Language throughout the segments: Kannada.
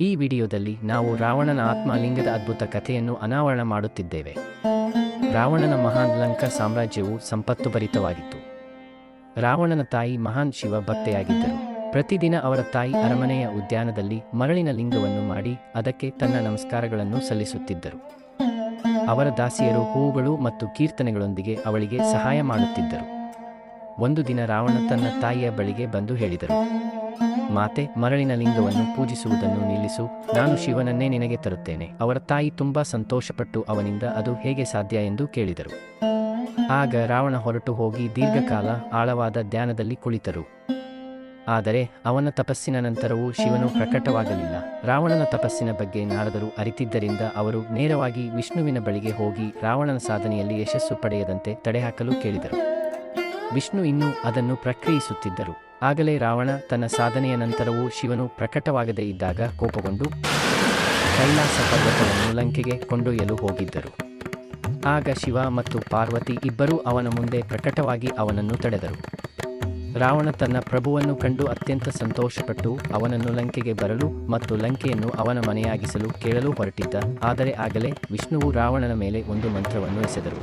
ಈ ವಿಡಿಯೋದಲ್ಲಿ ನಾವು ರಾವಣನ ಆತ್ಮಲಿಂಗದ ಅದ್ಭುತ ಕಥೆಯನ್ನು ಅನಾವರಣ ಮಾಡುತ್ತಿದ್ದೇವೆ. ರಾವಣನ ಮಹಾನ್ ಲಂಕಾ ಸಾಮ್ರಾಜ್ಯವು ಸಂಪತ್ತು ಭರಿತವಾಗಿತ್ತು ರಾವಣನ ತಾಯಿ ಮಹಾನ್ ಶಿವ ಭಕ್ತೆಯಾಗಿದ್ದರು. ಪ್ರತಿದಿನ ಅವರ ತಾಯಿ ಅರಮನೆಯ ಉದ್ಯಾನದಲ್ಲಿ ಮರಳಿನ ಲಿಂಗವನ್ನು ಮಾಡಿ ಅದಕ್ಕೆ ತನ್ನ ನಮಸ್ಕಾರಗಳನ್ನು ಸಲ್ಲಿಸುತ್ತಿದ್ದರು. ಅವರ ದಾಸಿಯರು ಹೂವುಗಳು ಮತ್ತು ಕೀರ್ತನೆಗಳೊಂದಿಗೆ ಅವಳಿಗೆ ಸಹಾಯ ಮಾಡುತ್ತಿದ್ದರು. ಒಂದು ದಿನ ರಾವಣ ತನ್ನ ತಾಯಿಯ ಬಳಿಗೆ ಬಂದು ಹೇಳಿದರು. ಮಾತೆ ಮರಳಿನ ಲಿಂಗವನ್ನು ಪೂಜಿಸುವುದನ್ನು ನಿಲ್ಲಿಸು. ನಾನು ಶಿವನನ್ನೇ ನಿನಗೆ ತರುತ್ತೇನೆ. ಅವರ ತಾಯಿ ತುಂಬಾ ಸಂತೋಷಪಟ್ಟು ಅವನಿಂದ ಅದು ಹೇಗೆ ಸಾಧ್ಯ ಎಂದು ಕೇಳಿದರು. ಆಗ ರಾವಣ ಹೊರಟು ಹೋಗಿ ದೀರ್ಘಕಾಲ ಆಳವಾದ ಧ್ಯಾನದಲ್ಲಿ ಕುಳಿತರು. ಆದರೆ ಅವನ ತಪಸ್ಸಿನ ನಂತರವೂ ಶಿವನು ಪ್ರಕಟವಾಗಲಿಲ್ಲ. ರಾವಣನ ತಪಸ್ಸಿನ ಬಗ್ಗೆ ನಾರದರು ಅರಿತಿದ್ದರಿಂದ ಅವರು ನೇರವಾಗಿ ವಿಷ್ಣುವಿನ ಬಳಿಗೆ ಹೋಗಿ ರಾವಣನ ಸಾಧನೆಯಲ್ಲಿ ಯಶಸ್ಸು ಪಡೆಯದಂತೆ ತಡೆಹಾಕಲು ಕೇಳಿದರು. ವಿಷ್ಣು ಇನ್ನೂ ಅದನ್ನು ಪ್ರಕ್ರಿಯಿಸುತ್ತಿದ್ದರು. ಆಗಲೇ ರಾವಣ ತನ್ನ ಸಾಧನೆಯ ನಂತರವೂ ಶಿವನು ಪ್ರಕಟವಾಗದೇ ಇದ್ದಾಗ ಕೋಪಗೊಂಡು ಕೈಲಾಸ ಪರ್ವತವನ್ನು ಲಂಕೆಗೆ ಕೊಂಡೊಯ್ಯಲು ಹೋಗಿದ್ದರು. ಆಗ ಶಿವ ಮತ್ತು ಪಾರ್ವತಿ ಇಬ್ಬರೂ ಅವನ ಮುಂದೆ ಪ್ರಕಟವಾಗಿ ಅವನನ್ನು ತಡೆದರು. ರಾವಣ ತನ್ನ ಪ್ರಭುವನ್ನು ಕಂಡು ಅತ್ಯಂತ ಸಂತೋಷಪಟ್ಟು ಅವನನ್ನು ಲಂಕೆಗೆ ಬರಲು ಮತ್ತು ಲಂಕೆಯನ್ನು ಅವನ ಮನೆಯಾಗಿಸಲು ಕೇಳಲು ಹೊರಟಿದ್ದ, ಆದರೆ ಆಗಲೇ ವಿಷ್ಣುವು ರಾವಣನ ಮೇಲೆ ಒಂದು ಮಂತ್ರವನ್ನು ಎಸೆದರು.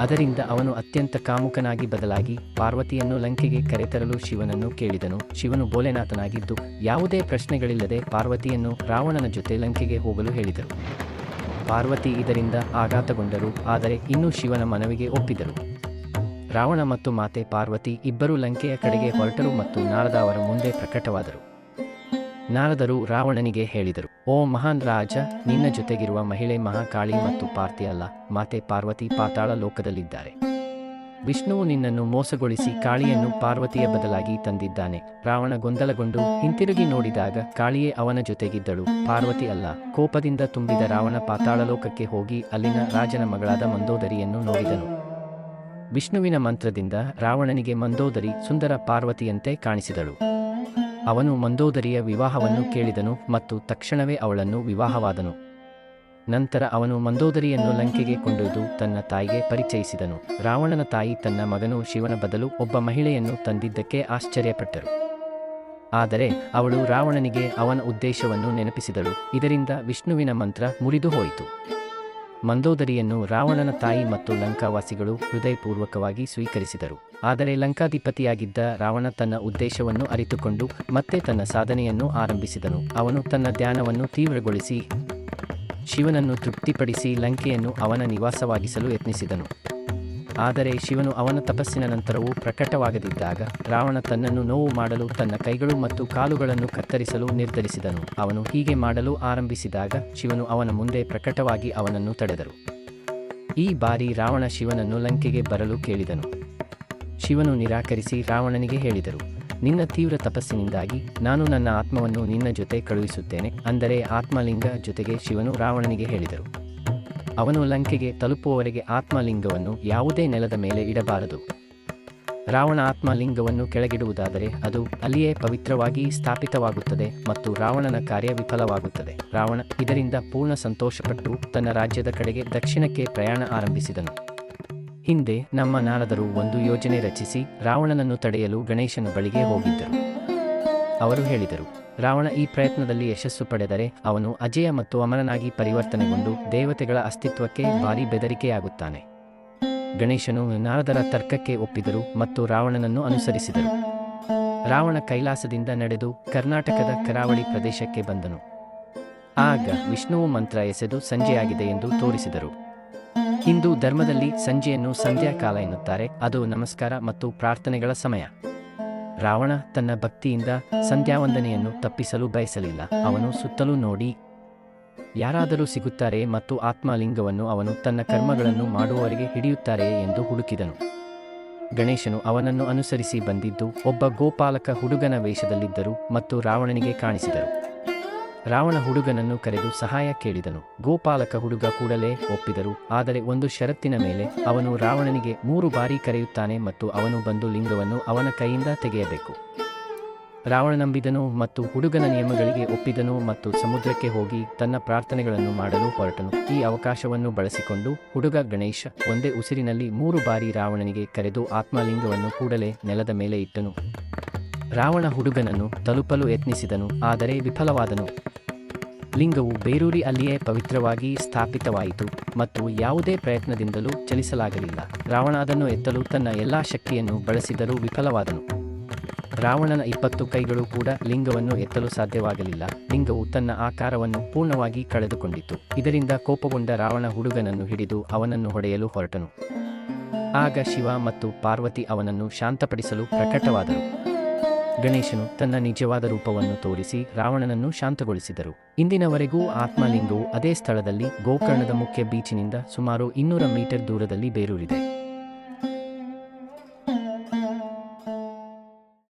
ಅದರಿಂದ ಅವನು ಅತ್ಯಂತ ಕಾಮುಕನಾಗಿ ಬದಲಾಗಿ ಪಾರ್ವತಿಯನ್ನು ಲಂಕೆಗೆ ಕರೆತರಲು ಶಿವನನ್ನು ಕೇಳಿದನು. ಶಿವನು ಭೋಲೆನಾಥನಾಗಿದ್ದು ಯಾವುದೇ ಪ್ರಶ್ನೆಗಳಿಲ್ಲದೆ ಪಾರ್ವತಿಯನ್ನು ರಾವಣನ ಜೊತೆ ಲಂಕೆಗೆ ಹೋಗಲು ಹೇಳಿದರು. ಪಾರ್ವತಿ ಇದರಿಂದ ಆಘಾತಗೊಂಡರು, ಆದರೆ ಇನ್ನೂ ಶಿವನ ಮನವಿಗೆ ಒಪ್ಪಿದರು. ರಾವಣ ಮತ್ತು ಮಾತೆ ಪಾರ್ವತಿ ಇಬ್ಬರೂ ಲಂಕೆಯ ಕಡೆಗೆ ಹೊರಟರು ಮತ್ತು ನಾರದ ಅವರ ಮುಂದೆ ಪ್ರಕಟವಾದರು. ನಾರದರು ರಾವಣನಿಗೆ ಹೇಳಿದರು, ಓ ಮಹಾನ್ ರಾಜ, ನಿನ್ನ ಜೊತೆಗಿರುವ ಮಹಿಳೆ ಮಹಾಕಾಳಿ ಮತ್ತು ಪಾರ್ಥಿ ಅಲ್ಲ, ಮಾತೆ ಪಾರ್ವತಿ ಪಾತಾಳ ಲೋಕದಲ್ಲಿದ್ದಾರೆ. ವಿಷ್ಣುವು ನಿನ್ನನ್ನು ಮೋಸಗೊಳಿಸಿ ಕಾಳಿಯನ್ನು ಪಾರ್ವತಿಯ ಬದಲಾಗಿ ತಂದಿದ್ದಾನೆ. ರಾವಣ ಗೊಂದಲಗೊಂಡು ಹಿಂತಿರುಗಿ ನೋಡಿದಾಗ ಕಾಳಿಯೇ ಅವನ ಜೊತೆಗಿದ್ದಳು, ಪಾರ್ವತಿ ಅಲ್ಲ. ಕೋಪದಿಂದ ತುಂಬಿದ ರಾವಣ ಪಾತಾಳ ಲೋಕಕ್ಕೆ ಹೋಗಿ ಅಲ್ಲಿನ ರಾಜನ ಮಗಳಾದ ಮಂದೋದರಿಯನ್ನು ನೋಡಿದನು. ವಿಷ್ಣುವಿನ ಮಂತ್ರದಿಂದ ರಾವಣನಿಗೆ ಮಂದೋದರಿ ಸುಂದರ ಪಾರ್ವತಿಯಂತೆ ಕಾಣಿಸಿದಳು. ಅವನು ಮಂದೋದರಿಯ ವಿವಾಹವನ್ನು ಕೇಳಿದನು ಮತ್ತು ತಕ್ಷಣವೇ ಅವಳನ್ನು ವಿವಾಹವಾದನು. ನಂತರ ಅವನು ಮಂದೋದರಿಯನ್ನು ಲಂಕೆಗೆ ಕೊಂಡೊಯ್ದು ತನ್ನ ತಾಯಿಗೆ ಪರಿಚಯಿಸಿದನು. ರಾವಣನ ತಾಯಿ ತನ್ನ ಮಗನು ಶಿವನ ಬದಲು ಒಬ್ಬ ಮಹಿಳೆಯನ್ನು ತಂದಿದ್ದಕ್ಕೆ ಆಶ್ಚರ್ಯಪಟ್ಟರು. ಆದರೆ ಅವಳು ರಾವಣನಿಗೆ ಅವನ ಉದ್ದೇಶವನ್ನು ನೆನಪಿಸಿದಳು. ಇದರಿಂದ ವಿಷ್ಣುವಿನ ಮಂತ್ರ ಮುರಿದು ಹೋಯಿತು. ಮಂದೋದರಿಯನ್ನು ರಾವಣನ ತಾಯಿ ಮತ್ತು ಲಂಕಾವಾಸಿಗಳು ಹೃದಯಪೂರ್ವಕವಾಗಿ ಸ್ವೀಕರಿಸಿದರು. ಆದರೆ ಲಂಕಾಧಿಪತಿಯಾಗಿದ್ದ ರಾವಣ ತನ್ನ ಉದ್ದೇಶವನ್ನು ಅರಿತುಕೊಂಡು ಮತ್ತೆ ತನ್ನ ಸಾಧನೆಯನ್ನು ಆರಂಭಿಸಿದನು. ಅವನು ತನ್ನ ಧ್ಯಾನವನ್ನು ತೀವ್ರಗೊಳಿಸಿ ಶಿವನನ್ನು ತೃಪ್ತಿಪಡಿಸಿ ಲಂಕೆಯನ್ನು ಅವನ ನಿವಾಸವಾಗಿಸಲು ಯತ್ನಿಸಿದನು. ಆದರೆ ಶಿವನು ಅವನ ತಪಸ್ಸಿನ ನಂತರವೂ ಪ್ರಕಟವಾಗದಿದ್ದಾಗ ರಾವಣ ತನ್ನನ್ನು ನೋವು ಮಾಡಲು ತನ್ನ ಕೈಗಳು ಮತ್ತು ಕಾಲುಗಳನ್ನು ಕತ್ತರಿಸಲು ನಿರ್ಧರಿಸಿದನು. ಅವನು ಹೀಗೆ ಮಾಡಲು ಆರಂಭಿಸಿದಾಗ ಶಿವನು ಅವನ ಮುಂದೆ ಪ್ರಕಟವಾಗಿ ಅವನನ್ನು ತಡೆದರು. ಈ ಬಾರಿ ರಾವಣ ಶಿವನನ್ನು ಲಂಕೆಗೆ ಬರಲು ಕೇಳಿದನು. ಶಿವನು ನಿರಾಕರಿಸಿ ರಾವಣನಿಗೆ ಹೇಳಿದರು, ನಿನ್ನ ತೀವ್ರ ತಪಸ್ಸಿನಿಂದಾಗಿ ನಾನು ನನ್ನ ಆತ್ಮವನ್ನು ನಿನ್ನ ಜೊತೆ ಕಳುಹಿಸುತ್ತೇನೆ. ಅಂದರೆ ಆತ್ಮಲಿಂಗ ಜೊತೆಗೆ ಶಿವನು ರಾವಣನಿಗೆ ಹೇಳಿದರು. ಅವನು ಲಂಕೆಗೆ ತಲುಪುವವರೆಗೆ ಆತ್ಮಲಿಂಗವನ್ನು ಯಾವುದೇ ನೆಲದ ಮೇಲೆ ಇಡಬಾರದು. ರಾವಣ ಆತ್ಮಲಿಂಗವನ್ನು ಕೆಳಗಿಡುವುದಾದರೆ ಅದು ಅಲ್ಲಿಯೇ ಪವಿತ್ರವಾಗಿ ಸ್ಥಾಪಿತವಾಗುತ್ತದೆ ಮತ್ತು ರಾವಣನ ಕಾರ್ಯ ವಿಫಲವಾಗುತ್ತದೆ. ರಾವಣ ಇದರಿಂದ ಪೂರ್ಣ ಸಂತೋಷಪಟ್ಟು ತನ್ನ ರಾಜ್ಯದ ಕಡೆಗೆ ದಕ್ಷಿಣಕ್ಕೆ ಪ್ರಯಾಣ ಆರಂಭಿಸಿದನು. ಹಿಂದೆ ನಮ್ಮ ನಾರದರು ಒಂದು ಯೋಜನೆ ರಚಿಸಿ ರಾವಣನನ್ನು ತಡೆಯಲು ಗಣೇಶನ ಬಳಿಗೆ ಹೋಗಿದ್ದರು. ಅವರು ಹೇಳಿದರು. ರಾವಣ ಈ ಪ್ರಯತ್ನದಲ್ಲಿ ಯಶಸ್ಸು ಪಡೆದರೆ ಅವನು ಅಜೇಯ ಮತ್ತು ಅಮರನಾಗಿ ಪರಿವರ್ತನೆಗೊಂಡು ದೇವತೆಗಳ ಅಸ್ತಿತ್ವಕ್ಕೆ ಭಾರಿ ಬೆದರಿಕೆಯಾಗುತ್ತಾನೆ. ಗಣೇಶನು ನಾರದರ ತರ್ಕಕ್ಕೆ ಒಪ್ಪಿದರು ಮತ್ತು ರಾವಣನನ್ನು ಅನುಸರಿಸಿದರು. ರಾವಣ ಕೈಲಾಸದಿಂದ ನಡೆದು ಕರ್ನಾಟಕದ ಕರಾವಳಿ ಪ್ರದೇಶಕ್ಕೆ ಬಂದನು. ಆಗ ವಿಷ್ಣುವು ಮಂತ್ರ ಎಸೆದು ಸಂಜೆಯಾಗಿದೆ ಎಂದು ತೋರಿಸಿದರು. ಹಿಂದೂ ಧರ್ಮದಲ್ಲಿ ಸಂಜೆಯನ್ನು ಸಂಧ್ಯಾಕಾಲ ಎನ್ನುತ್ತಾರೆ. ಅದು ನಮಸ್ಕಾರ ಮತ್ತು ಪ್ರಾರ್ಥನೆಗಳ ಸಮಯ. ರಾವಣ ತನ್ನ ಭಕ್ತಿಯಿಂದ ಸಂಧ್ಯಾವಂದನೆಯನ್ನು ತಪ್ಪಿಸಲು ಬಯಸಲಿಲ್ಲ. ಅವನು ಸುತ್ತಲೂ ನೋಡಿ ಯಾರಾದರೂ ಸಿಗುತ್ತಾರೆ ಮತ್ತು ಆತ್ಮಲಿಂಗವನ್ನು ಅವನು ತನ್ನ ಕರ್ಮಗಳನ್ನು ಮಾಡುವವರಿಗೆ ಹಿಡಿಯುತ್ತಾರೆ ಎಂದು ಹುಡುಕಿದನು. ಗಣೇಶನು ಅವನನ್ನು ಅನುಸರಿಸಿ ಬಂದಿದ್ದು ಒಬ್ಬ ಗೋಪಾಲಕ ಹುಡುಗನ ವೇಷದಲ್ಲಿದ್ದರು ಮತ್ತು ರಾವಣನಿಗೆ ಕಾಣಿಸಿದರು. ರಾವಣ ಹುಡುಗನನ್ನು ಕರೆದು ಸಹಾಯ ಕೇಳಿದನು. ಗೋಪಾಲಕ ಹುಡುಗ ಕೂಡಲೇ ಒಪ್ಪಿದರು. ಆದರೆ ಒಂದು ಷರತ್ತಿನ ಮೇಲೆ ಅವನು ರಾವಣನಿಗೆ ಮೂರು ಬಾರಿ ಕರೆಯುತ್ತಾನೆ ಮತ್ತು ಅವನು ಬಂದು ಲಿಂಗವನ್ನು ಅವನ ಕೈಯಿಂದ ತೆಗೆಯಬೇಕು. ರಾವಣ ನಂಬಿದನು ಮತ್ತು ಹುಡುಗನ ನಿಯಮಗಳಿಗೆ ಒಪ್ಪಿದನು ಮತ್ತು ಸಮುದ್ರಕ್ಕೆ ಹೋಗಿ ತನ್ನ ಪ್ರಾರ್ಥನೆಗಳನ್ನು ಮಾಡಲು ಹೊರಟನು. ಈ ಅವಕಾಶವನ್ನು ಬಳಸಿಕೊಂಡು ಹುಡುಗ ಗಣೇಶ ಒಂದೇ ಉಸಿರಿನಲ್ಲಿ ಮೂರು ಬಾರಿ ರಾವಣನಿಗೆ ಕರೆದು ಆತ್ಮಲಿಂಗವನ್ನು ಕೂಡಲೇ ನೆಲದ ಮೇಲೆ ಇಟ್ಟನು. ರಾವಣ ಹುಡುಗನನ್ನು ತಲುಪಲು ಯತ್ನಿಸಿದನು, ಆದರೆ ವಿಫಲವಾದನು. ಲಿಂಗವು ಬೇರೂರಿ ಅಲ್ಲಿಯೇ ಪವಿತ್ರವಾಗಿ ಸ್ಥಾಪಿತವಾಯಿತು ಮತ್ತು ಯಾವುದೇ ಪ್ರಯತ್ನದಿಂದಲೂ ಚಲಿಸಲಾಗಲಿಲ್ಲ. ರಾವಣ ಅದನ್ನು ಎತ್ತಲು ತನ್ನ ಎಲ್ಲಾ ಶಕ್ತಿಯನ್ನು ಬಳಸಿದರೂ ವಿಫಲವಾದನು. ರಾವಣನ ಇಪ್ಪತ್ತು ಕೈಗಳು ಕೂಡ ಲಿಂಗವನ್ನು ಎತ್ತಲು ಸಾಧ್ಯವಾಗಲಿಲ್ಲ. ಲಿಂಗವು ತನ್ನ ಆಕಾರವನ್ನು ಪೂರ್ಣವಾಗಿ ಕಳೆದುಕೊಂಡಿತು. ಇದರಿಂದ ಕೋಪಗೊಂಡ ರಾವಣ ಹುಡುಗನನ್ನು ಹಿಡಿದು ಅವನನ್ನು ಹೊಡೆಯಲು ಹೊರಟನು. ಆಗ ಶಿವ ಮತ್ತು ಪಾರ್ವತಿ ಅವನನ್ನು ಶಾಂತಪಡಿಸಲು ಪ್ರಕಟವಾದರು. ಗಣೇಶನು ತನ್ನ ನಿಜವಾದ ರೂಪವನ್ನು ತೋರಿಸಿ ರಾವಣನನ್ನು ಶಾಂತಗೊಳಿಸಿದರು. ಇಂದಿನವರೆಗೂ ಆತ್ಮಲಿಂಗವು ಅದೇ ಸ್ಥಳದಲ್ಲಿ ಗೋಕರ್ಣದ ಮುಖ್ಯ ಬೀಚಿನಿಂದ ಸುಮಾರು ಇನ್ನೂರ ಮೀಟರ್ ದೂರದಲ್ಲಿ ಬೇರೂರಿದೆ.